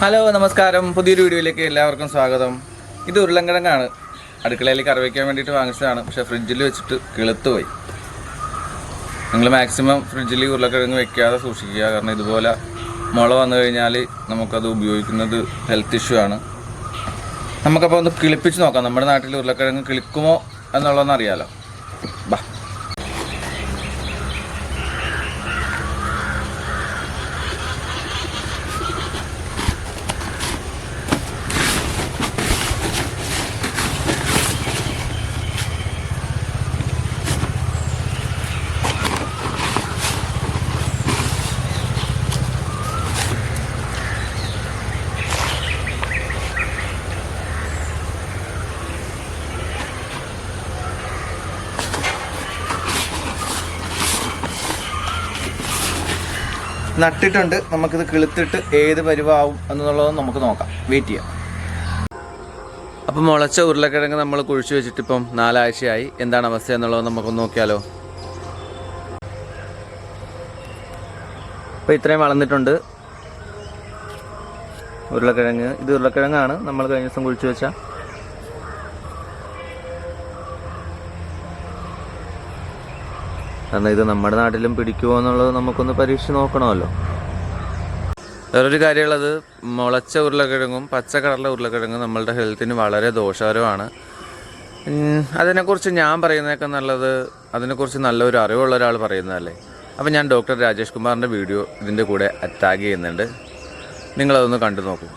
Hello നമസ്കാരം. പുതിയൊരു വീഡിയോയിലേക്ക് എല്ലാവർക്കും സ്വാഗതം. ഇത് ഉരുളൻകിഴങ്ങാണ്. അടുക്കളയിൽ കറി വേണ്ടിയിട്ട് വാങ്ങിച്ചതാണ്. പക്ഷേ ഫ്രിഡ്ജിൽ വെച്ചിട്ട് കിളുത്തുപോയി. നിങ്ങൾ മാക്സിമം ഫ്രിഡ്ജിൽ ഉരുളക്കിഴങ്ങ് വെക്കാതെ സൂക്ഷിക്കുക. കാരണം ഇതുപോലെ മുള വന്നു കഴിഞ്ഞാൽ നമുക്കത് ഉപയോഗിക്കുന്നത് ഹെൽത്ത് ഇഷ്യൂ ആണ്. നമുക്കപ്പോൾ ഒന്ന് കിളിപ്പിച്ച് നോക്കാം. നമ്മുടെ നാട്ടിൽ ഉരുളക്കിഴങ്ങ് കിളിക്കുമോ എന്നുള്ളതെന്ന് അറിയാലോ. നട്ടിട്ടുണ്ട്. നമുക്കിത് കിളുത്തിട്ട് ഏത് പരുവാവും എന്നുള്ളത് നമുക്ക് നോക്കാം. വെയിറ്റ് ചെയ്യാം. അപ്പം മുളച്ച ഉരുളക്കിഴങ്ങ് നമ്മൾ കുഴിച്ചു വെച്ചിട്ട് ഇപ്പം നാലാഴ്ചയായി. എന്താണ് അവസ്ഥ എന്നുള്ളത് നമുക്കൊന്ന് നോക്കിയാലോ? അപ്പോൾ ഇത്രയും വളർന്നിട്ടുണ്ട് ഉരുളക്കിഴങ്ങ്. ഇത് ഉരുളക്കിഴങ്ങാണ്. നമ്മൾ കഴിഞ്ഞ ദിവസം കുഴിച്ചു വെച്ച കാരണം ഇത് നമ്മുടെ നാട്ടിലും പിടിക്കുമോ എന്നുള്ളത് നമുക്കൊന്ന് പരീക്ഷിച്ച് നോക്കണമല്ലോ. വേറൊരു കാര്യമുള്ളത് മുളച്ച ഉരുളക്കിഴങ്ങും പച്ച കളറിലെ ഉരുളക്കിഴങ്ങും നമ്മളുടെ ഹെൽത്തിന് വളരെ ദോഷകരമാണ്. അതിനെക്കുറിച്ച് ഞാൻ പറയുന്നതൊക്കെ നല്ലത് അതിനെക്കുറിച്ച് നല്ലൊരു അറിവുള്ള ഒരാൾ പറയുന്നതല്ലേ. അപ്പം ഞാൻ ഡോക്ടർ രാജേഷ് കുമാറിന്റെ വീഡിയോ ഇതിന്റെ കൂടെ അറ്റാക്ക് ചെയ്യുന്നുണ്ട്. നിങ്ങളതൊന്ന് കണ്ടു നോക്കൂ.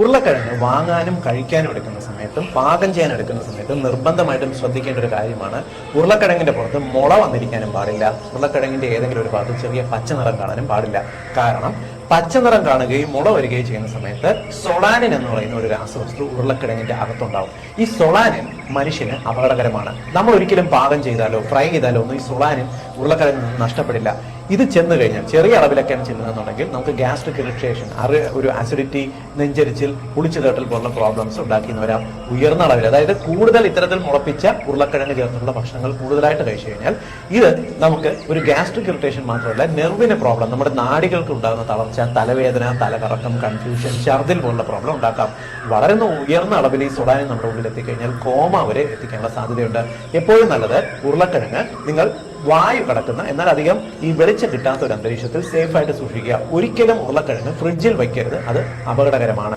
ഉരുളക്കിഴങ്ങ് വാങ്ങാനും കഴിക്കാനും എടുക്കുന്ന സമയത്തും പാകം ചെയ്യാൻ എടുക്കുന്ന സമയത്തും നിർബന്ധമായിട്ടും ശ്രദ്ധിക്കേണ്ട ഒരു കാര്യമാണ് ഉരുളക്കിഴങ്ങിന്റെ പുറത്ത് മുള വന്നിരിക്കാനും പാടില്ല. ഉരുളക്കിഴങ്ങിന്റെ ഏതെങ്കിലും ഒരു ഭാഗത്ത് ചെറിയ പച്ച നിറം കാണാനും പാടില്ല. കാരണം പച്ച നിറം കാണുകയും മുള വരികയും ചെയ്യുന്ന സമയത്ത് സൊളാനിൻ എന്ന് പറയുന്ന ഒരു രാസവസ്തു ഉരുളക്കിഴങ്ങിന്റെ അകത്തുണ്ടാവും. ഈ സൊളാനിൻ മനുഷ്യന് അപകടകരമാണ്. നമ്മൾ ഒരിക്കലും പാകം ചെയ്താലോ ഫ്രൈ ചെയ്താലോ ഒന്നും ഈ സൊളാനിൻ ഉരുളക്കിഴങ്ങിൽ നിന്ന് നഷ്ടപ്പെടില്ല. ഇത് ചെന്ന് കഴിഞ്ഞാൽ ചെറിയ അളവിലൊക്കെയാണ് ചെല്ലുന്നതെന്നുണ്ടെങ്കിൽ നമുക്ക് ഗ്യാസ്ട്രിക് ഇറിറ്റേഷൻ അറി ഒരു ആസിഡിറ്റി നെഞ്ചരിച്ചിൽ കുളിച്ചു തേട്ടൽ പോലുള്ള പ്രോബ്ലംസ് ഉണ്ടാക്കിയെന്ന് വരാം ഉയർന്ന അളവിൽ. അതായത് കൂടുതൽ ഇത്തരത്തിൽ മുളപ്പിച്ച ഉരുളക്കിഴങ്ങ് ചേർത്തുള്ള ഭക്ഷണങ്ങൾ കൂടുതലായിട്ട് കഴിച്ചു കഴിഞ്ഞാൽ ഇത് നമുക്ക് ഒരു ഗ്യാസ്ട്രിക് ഇറിറ്റേഷൻ മാത്രമല്ല നെർവിന് പ്രോബ്ലം നമ്മുടെ നാടികൾക്ക് ഉണ്ടാകുന്ന തളർച്ച തലവേദന തലകറക്കം കൺഫ്യൂഷൻ ഛർദിൽ പോലുള്ള പ്രോബ്ലം ഉണ്ടാക്കാം. വളരെ ഉയർന്ന അളവിൽ ഈ സുഡാനി നമ്മുടെ ഉള്ളിൽ എത്തിക്കഴിഞ്ഞാൽ കോമ വരെ എത്തിക്കാനുള്ള സാധ്യതയുണ്ട്. എപ്പോഴും നല്ലത് ഉരുളക്കിഴങ്ങ് നിങ്ങൾ വായു കടക്കുന്ന എന്നാൽ അധികം ഈ വെളിച്ചം കിട്ടാത്ത ഒരു അന്തരീക്ഷത്തിൽ സേഫായിട്ട് സൂക്ഷിക്കുക. ഒരിക്കലും ഉരുളക്കിഴങ്ങ് ഫ്രിഡ്ജിൽ വയ്ക്കരുത്. അത് അപകടകരമാണ്.